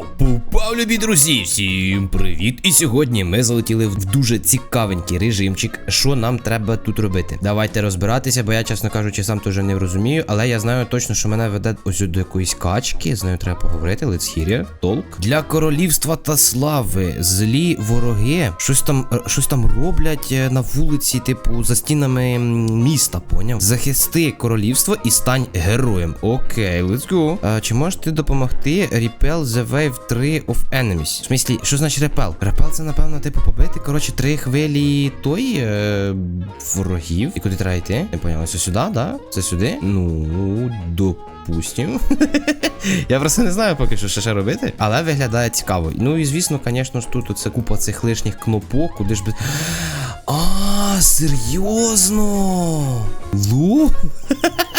Вау! Попав, любі друзі! Всім привіт! І сьогодні ми залетіли в дуже цікавенький режимчик. Що нам треба тут робити? Давайте розбиратися, бо я, чесно кажучи, сам теж не розумію, але я знаю точно, що мене веде ось до якоїсь качки. З нею треба поговорити. Let's hear it. Толк. Для королівства та слави. Злі вороги. Щось там, е, щось там роблять е, на вулиці, типу, за стінами міста, поняв? Захисти королівство і стань героєм. Окей, let's go. А, чи можеш ти допомогти Repel the Wave 3 of Enemies? В смислі, що значить Repel? Repel це, напевно, типу, побити, коротше, три хвилі той е, ворогів. І куди треба йти? Не поняла, це сюди, да? Це сюди? Ну, допустим. Я просто не знаю поки що що ще робити, але виглядає цікаво. Ну і звісно, звісно ж, тут це купа цих лишніх кнопок, куди ж би. А, серйозно? Лу?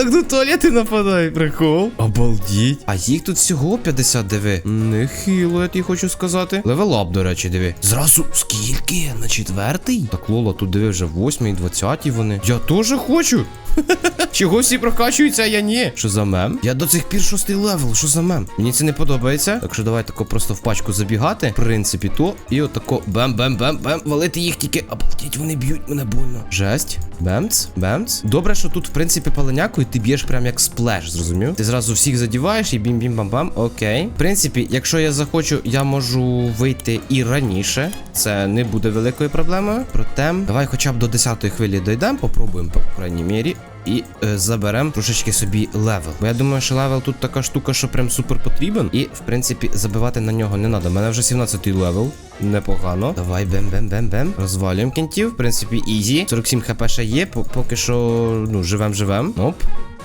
Так до туалети нападає, прикол. Обалдіть. А їх тут всього 50 диви. Нехило, я тобі хочу сказати. Левелап, до речі, диви. Зразу скільки? На четвертий? Так, Лола, тут диви вже восьмий, двадцятий вони. Я теж хочу. Чого всі прокачуються, а я ні? Що за мем? Я до цих пір шостий левел, що за мем? Мені це не подобається. Так що давай тако просто в пачку забігати. В принципі, то. І отако бем-бем-бем-бем. Валити їх тільки. Обалдіть, вони б'ють мене больно. Жесть. Бемц, бемц. Добре, що тут, в принципі, паленяку, ти б'єш прям як сплеш, зрозумів? Ти зразу всіх задіваєш і бім-бім-бам-бам. Окей. В принципі, якщо я захочу, я можу вийти і раніше. Це не буде великою проблемою. Проте, давай хоча б до 10-ї хвилі дійдемо, попробуємо, по крайній мірі. І е, заберемо трошечки собі левел. Бо я думаю, що левел тут така штука, що прям супер потрібен. І, в принципі, забивати на нього не треба. У мене вже 17-й левел. Непогано. Давай бем-бем-бем-бем. Розвалюємо кінтів. В принципі, ізі. 47 хп ще є. Поки що, ну, живем-живем. Оп.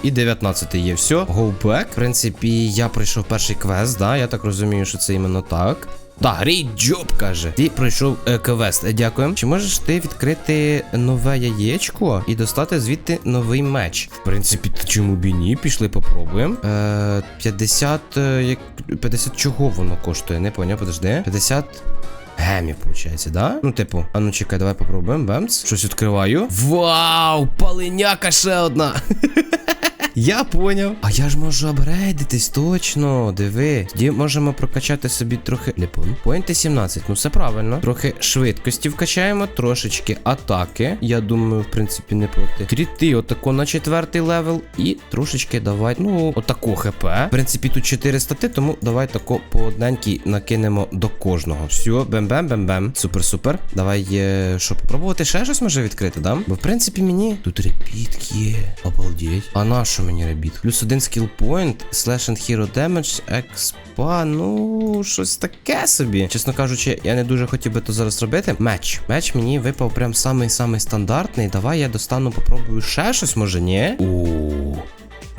І 19 є, все, go back. В принципі, я пройшов перший квест, да, я так розумію, що це іменно так. Да, great job, каже. Ти пройшов е, квест. Е, Дякую. Чи можеш ти відкрити нове яєчко і достати звідти новий меч? В принципі, чому б і ні? Пішли попробуємо. Е, 50. е, як 50 чого воно коштує? Не поняв, подожди. 50 Гемів, виходить, да? Ну, типу, а ну чекай, давай попробуємо. Бемс. Щось відкриваю. Вау! Паленяка ще одна. Я поняв. А я ж можу апгрейдитись, точно. Диви. Тоді можемо прокачати собі трохи. Ліпон. Поінти 17. Ну все правильно. Трохи швидкості вкачаємо, трошечки атаки. Я думаю, в принципі, не проти. Кріти, отако на четвертий левел. І трошечки давай. Ну, отако хп. В принципі, тут 4 стати, тому давай тако по одненькій накинемо до кожного. Все, бем-бем-бем-бем. Супер-супер. Давай, е, що, попробувати ще щось може відкрити, да? Бо в принципі мені тут репіт є. Обалдеть. А на що мені ребіт? Плюс один скіл point, slash and hero damage, експа, ну, щось таке собі. Чесно кажучи, я не дуже хотів би то зараз робити. Меч. Меч мені випав прям самий-самий стандартний. Давай я достану, попробую ще щось, може, ні? О.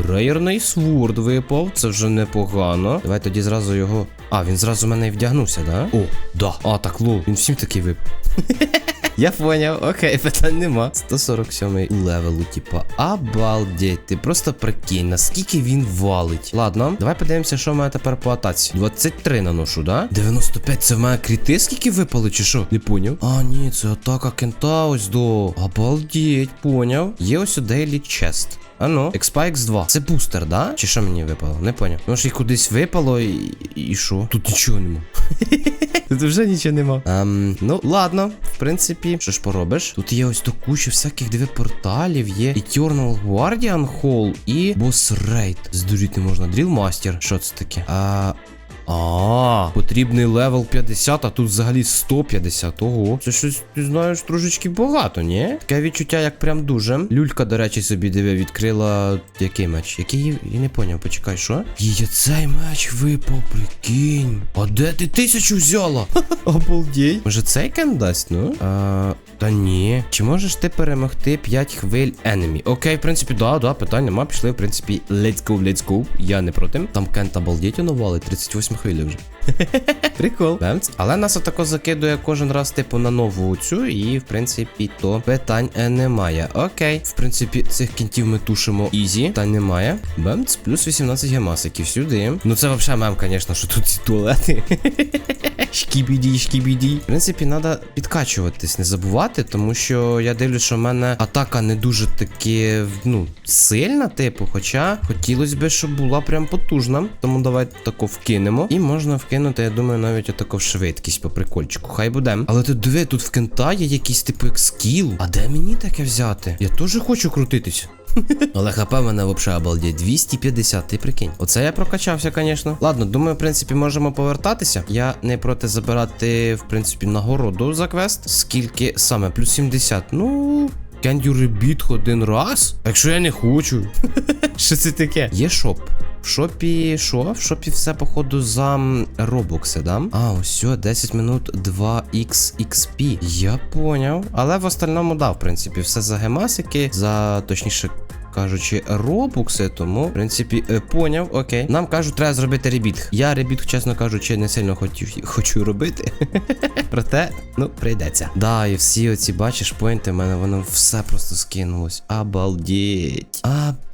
Рейерний сворд випав, це вже непогано. Давай тоді зразу його. А, він зразу в мене і вдягнувся, да? О, да. А, так лол. Він всім такий випав. Я поняв, окей, питань нема. 147 левелу, типа, обалдеть, ти просто прикинь, наскільки він валить. Ладно, давай подивимося, що в мене тепер по атаці. 23 наношу, да? 95 це в мене кріти, скільки випали, чи що? Не поняв. А, ні, це атака кента ось до. Обалдеть, поняв. Є ось у Daily Chest. А ну, XPX 2. Це бустер, да? Чи що мені випало? Не поняв. Може їх кудись випало і. і що? Тут нічого нема. Тут вже нічого нема. Ем, ну, ладно, в принципі, що ж поробиш? Тут є ось до кучі всяких диви порталів, є Eternal Guardian Hall і Boss Raid. Здуріти можна. Drill Master. Що це таке? А. А, потрібний левел 50, а тут взагалі 150. Ого. Це щось, ти знаєш, трошечки багато, ні? Таке відчуття, як прям дуже. Люлька, до речі, собі диви, відкрила який меч? Який я не поняв, почекай, що? Є цей меч випав, прикинь. А де ти тисячу взяла? Обалдій. Може цей кен дасть, ну? А, Та ні. Чи можеш ти перемогти 5 хвиль енемі? Окей, в принципі, да, да, питань нема. Пішли, в принципі, let's go, let's go. Я не проти. Там кент обалдіть навали, 38 наступна хвиля вже. Прикол. Бемц. Але нас отако закидує кожен раз, типу, на нову цю, і в принципі то питань е, немає. Окей. В принципі, цих кінтів ми тушимо ізі, та немає. Бемц, плюс 18 гемасиків сюди. Ну це взагалі мем, звісно, що тут ці туалети. Шкібіді, шкібіді. В принципі, треба підкачуватись, не забувати, тому що я дивлюсь, що в мене атака не дуже таки, ну, сильна, типу. Хоча хотілося б, щоб була прям потужна. Тому давайте тако вкинемо. І можна вкинути, я думаю, навіть отако в швидкість по прикольчику. Хай буде. Але ти диви, тут в кента є якийсь типу як скіл. А де мені таке взяти? Я теж хочу крутитись. Але хп мене взагалі обалдеть. 250, ти прикинь. Оце я прокачався, звісно. Ладно, думаю, в принципі, можемо повертатися. Я не проти забирати, в принципі, нагороду за квест. Скільки саме? Плюс 70. Ну. Кендю ребіт один раз? Якщо я не хочу. Що це таке? Є шоп. В шопі що? В шопі все, походу, за робокси, да? А, ось 10 минут 2xxp. Я поняв. Але в остальному, да, в принципі, все за гемасики, за точніше. Кажучи, робукси, тому, в принципі, е, поняв, окей. Нам кажуть, треба зробити ребіт. Я ребіт, чесно кажучи, не сильно хотів, хочу робити. Проте, ну, прийдеться. Да, і всі оці, бачиш, поінти, в мене воно все просто скинулось. Обалдеть.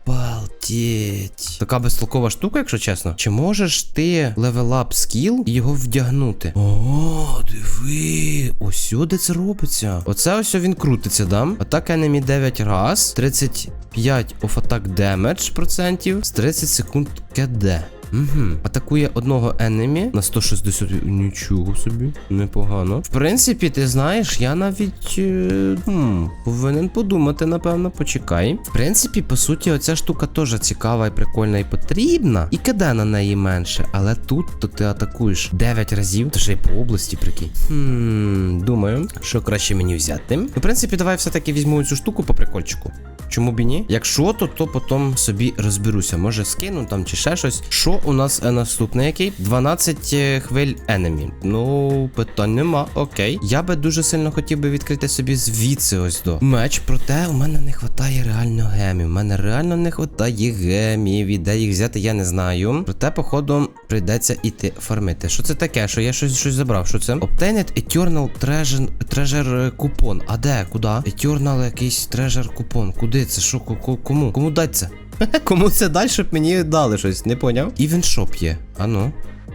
Обалдеть. Така безтолкова штука, якщо чесно. Чи можеш ти левелап скіл і його вдягнути? О, диви. Ось сюди це робиться. Оце ось він крутиться, да? Атак enemy 9 раз, 35 of attack damage процентів з 30 секунд КД. Угу. Атакує одного енемі на 160. Нічого собі, непогано. В принципі, ти знаєш, я навіть е, хм, повинен подумати, напевно, почекай. В принципі, по суті, оця штука теж цікава і прикольна і потрібна. І КД на неї менше. Але тут то ти атакуєш 9 разів, то ще й по області, прикинь. Хм, думаю, що краще мені взяти. Ну, В принципі, давай все-таки візьму цю штуку по прикольчику. Чому б і ні? Якщо то, то потім собі розберуся. Може скину там чи ще щось. Що у нас е, наступне який? 12 е, хвиль enemy. Ну, питань нема. Окей. Я би дуже сильно хотів би відкрити собі звідси ось до меч. Проте у мене не вистачає реально гемів. У мене реально не вистачає гемів. І де їх взяти, я не знаю. Проте, походу, прийдеться іти фармити. Що це таке? Що я щось щось забрав? Що це? Obtained Eternal Treasure, Treasure купон. А де? Куди? Eternal якийсь Treasure купон. Куди це? Що? Кому? Кому дать це? Кому це далі, щоб мені дали щось, не поняв? Івеншоп є. А ну.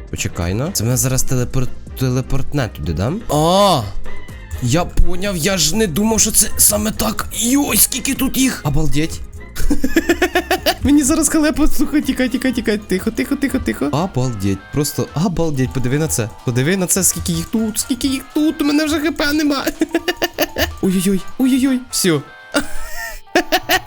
Почекай ну. Це мене зараз телепорт... телепортне туди, да? А! Я поняв, я ж не думав, що це саме так. Йой, скільки тут їх! Обалдеть. Мені зараз халепа, слухай, тікай, тікай, тікай. Тихо, тихо, тихо, тихо. Обалдеть. Просто обалдеть. Подиви на це. Подиви на це, скільки їх тут, скільки їх тут. У мене вже хп нема. Ой-ой-ой, ой-ой-ой. Все.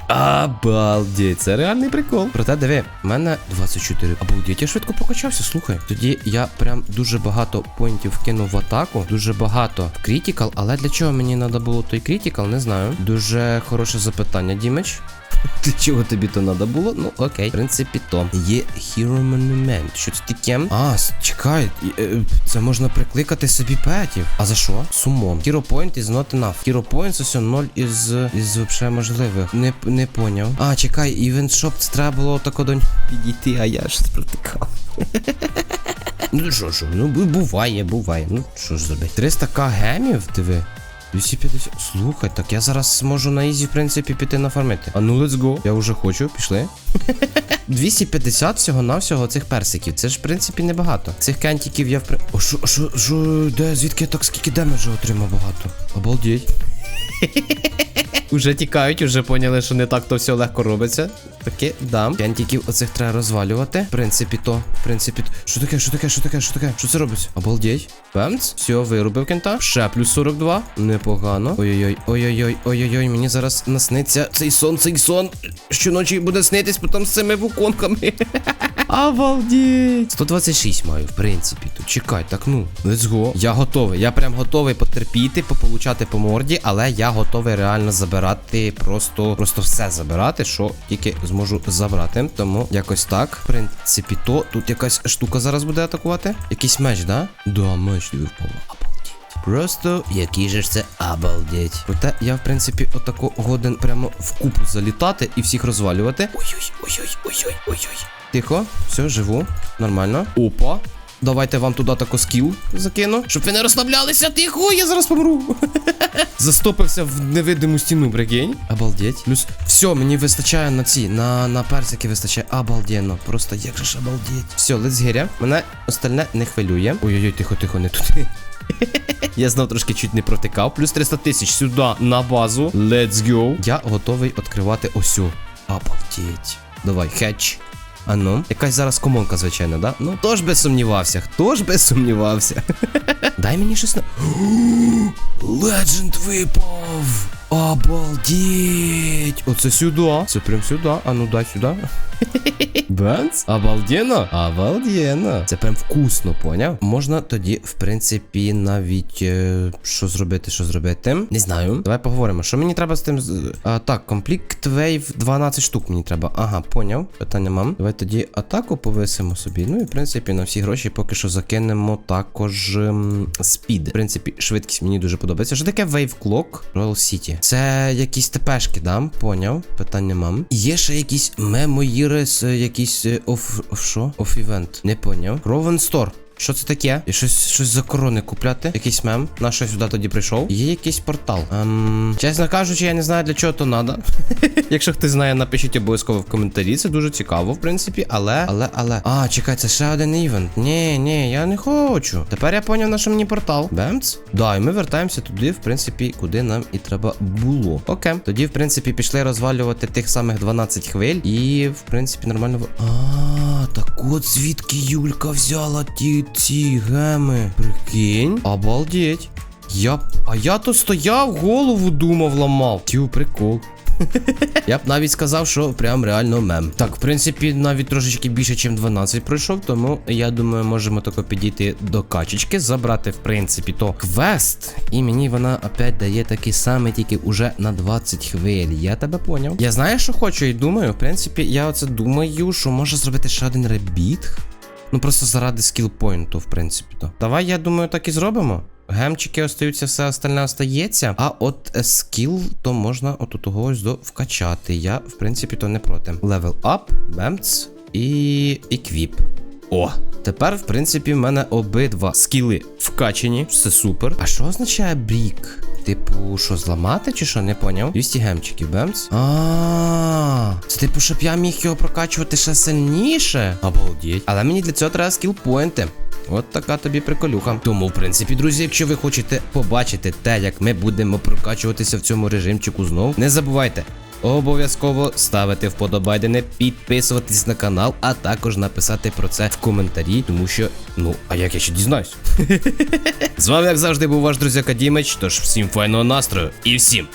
Обалдеть, це реальний прикол. Проте диви, в мене 24. Обалдеть, я швидко прокачався, слухай. Тоді я прям дуже багато поінтів кинув в атаку, дуже багато в критикал, але для чого мені треба було той критикал, не знаю. Дуже хороше запитання, Дімеч. Для чого тобі то треба було? Ну окей, в принципі, то. Є Hero Monument. Що це таке? А, чекай, е, це можна прикликати собі петів. А за що? Сумон. Hero Point is not enough. Hero Points ось 0 із, із вообще можливих. Не, не поняв. А, чекай, Event Shop це треба було тако до нього підійти, а я щось протикав. Ну що ж, ну буває, буває. Ну що ж зробити? 300к гемів, диви. 250. Слухай, так я зараз зможу на ізі, в принципі, піти нафармити. А ну let's go. Я вже хочу, пішли. 250 всього-навсього цих персиків. Це ж, в принципі, небагато. Цих кентиків я в. О, що, що, що, де, звідки я так скільки демеджа отримав багато? Обалдеть. Уже тікають, уже поняли, що не так то все легко робиться. Таке, да. П'янтіків оцих треба розвалювати. В принципі, то. В принципі, то. Що таке, що таке, що таке, що таке? Що це робить? Обалдіть. Бемц. Все, вирубив кента. Ще плюс 42. Непогано. Ой-ой-ой, ой-ой-ой, ой-ой-ой. Мені зараз насниться цей сон, цей сон. Щоночі буде снитись потім з цими вуконками. Обалдеть. 126 маю, в принципі. Тут чекай, так ну. Let's go. Я готовий. Я прям готовий потерпіти, пополучати по морді, але я готовий реально забирати просто, просто все забирати, що тільки зможу забрати. Тому якось так. В принципі, то тут якась штука зараз буде атакувати. Якийсь меч, да? Да, меч тобі впав. Просто який же ж це обалдеть. Проте я, в принципі, отако годен прямо в купу залітати і всіх розвалювати. Ой-ой, ой-ой, ой-ой, ой-ой. Тихо, все, живу. Нормально. Опа. Давайте вам туди тако скіл закину, щоб ви не розслаблялися. Тихо, я зараз помру. Застопився в невидиму стіну, прикинь. Обалдеть. Плюс все, мені вистачає на ці, на, на персики вистачає. Обалденно. Просто як же ж обалдеть. Все, get. Мене остальне не хвилює. Ой-ой-ой, тихо, тихо, не туди. Я знов трошки чуть не протикав. Плюс 300 тисяч сюди на базу. Let's go. Я готовий відкривати осю. Обалдеть. Давай, хетч. А ну, якась зараз комонка, звичайно, да? Ну, хто ж би сумнівався? Хто ж би сумнівався? Дай мені щось на. Легенд випав! Обалдеть! Оце сюди. Це прям сюди. А ну дай сюди. Бенц? Обалденно? Обалденно. Це прям вкусно, поняв? Можна тоді, в принципі, навіть е, що зробити, що зробити. Не знаю. Давай поговоримо. Що мені треба з тим. А, так, комплект Wave 12 штук мені треба. Ага, поняв. Питання мам. Давай тоді атаку повисимо собі. Ну і в принципі на всі гроші поки що закинемо також ем, спід. В принципі, швидкість мені дуже подобається. Що таке Wave Clock Royal City? Це якісь тепешки, да? Поняв. Питання мам. Є ще якісь мемоїрес, якісь е, оф. оф що? Оф івент. Не поняв. Ровен Store. Що це таке? І щось, щось за корони купляти? Якийсь мем. На що сюди тоді прийшов? Є якийсь портал. Ем, чесно кажучи, я не знаю для чого то надо. Якщо хтось знає, напишіть обов'язково в коментарі. Це дуже цікаво, в принципі. Але, але, але. А, чекай, це ще один івент. Ні, ні, я не хочу. Тепер я поняв, на що мені портал. Бемц? Да, і ми вертаємося туди, в принципі, куди нам і треба було. Окей. Тоді, в принципі, пішли розвалювати тих самих 12 хвиль. І, в принципі, нормально. А, так от звідки Юлька взяла ті ці геми. Прикинь. Обалдеть. Я. б- А я то стояв, голову думав, ламав. Тю, прикол. Я б навіть сказав, що прям реально мем. Так, в принципі, навіть трошечки більше, ніж 12 пройшов, тому я думаю, можемо тако підійти до качечки, забрати, в принципі, то квест. І мені вона опять дає такий самий, тільки уже на 20 хвиль. Я тебе поняв. Я знаю, що хочу, і думаю. В принципі, я оце думаю, що може зробити ще один ребіт. Ну просто заради скілпойнту, в принципі, то. Давай, я думаю, так і зробимо. Гемчики остаються, все остальне остається. А от е, скіл, то можна от у того ось до вкачати. Я, в принципі, то не проти. Level up, бемц і еквіп. О, тепер, в принципі, в мене обидва скіли вкачені. Все супер. А що означає брік? Типу, що зламати чи що? Не поняв? 200 гемчиків, бемс. А, це типу, щоб я міг його прокачувати ще сильніше. Обалдіть. Але мені для цього треба скіл-поінти. От така тобі приколюха. Тому, в принципі, друзі, якщо ви хочете побачити те, як ми будемо прокачуватися в цьому режимчику знов, не забувайте. Обов'язково ставити вподобайдене, підписуватись на канал, а також написати про це в коментарі, тому що, ну, а як я ще дізнаюсь? З вами, як завжди, був ваш друзяка Дімич, тож всім файного настрою і всім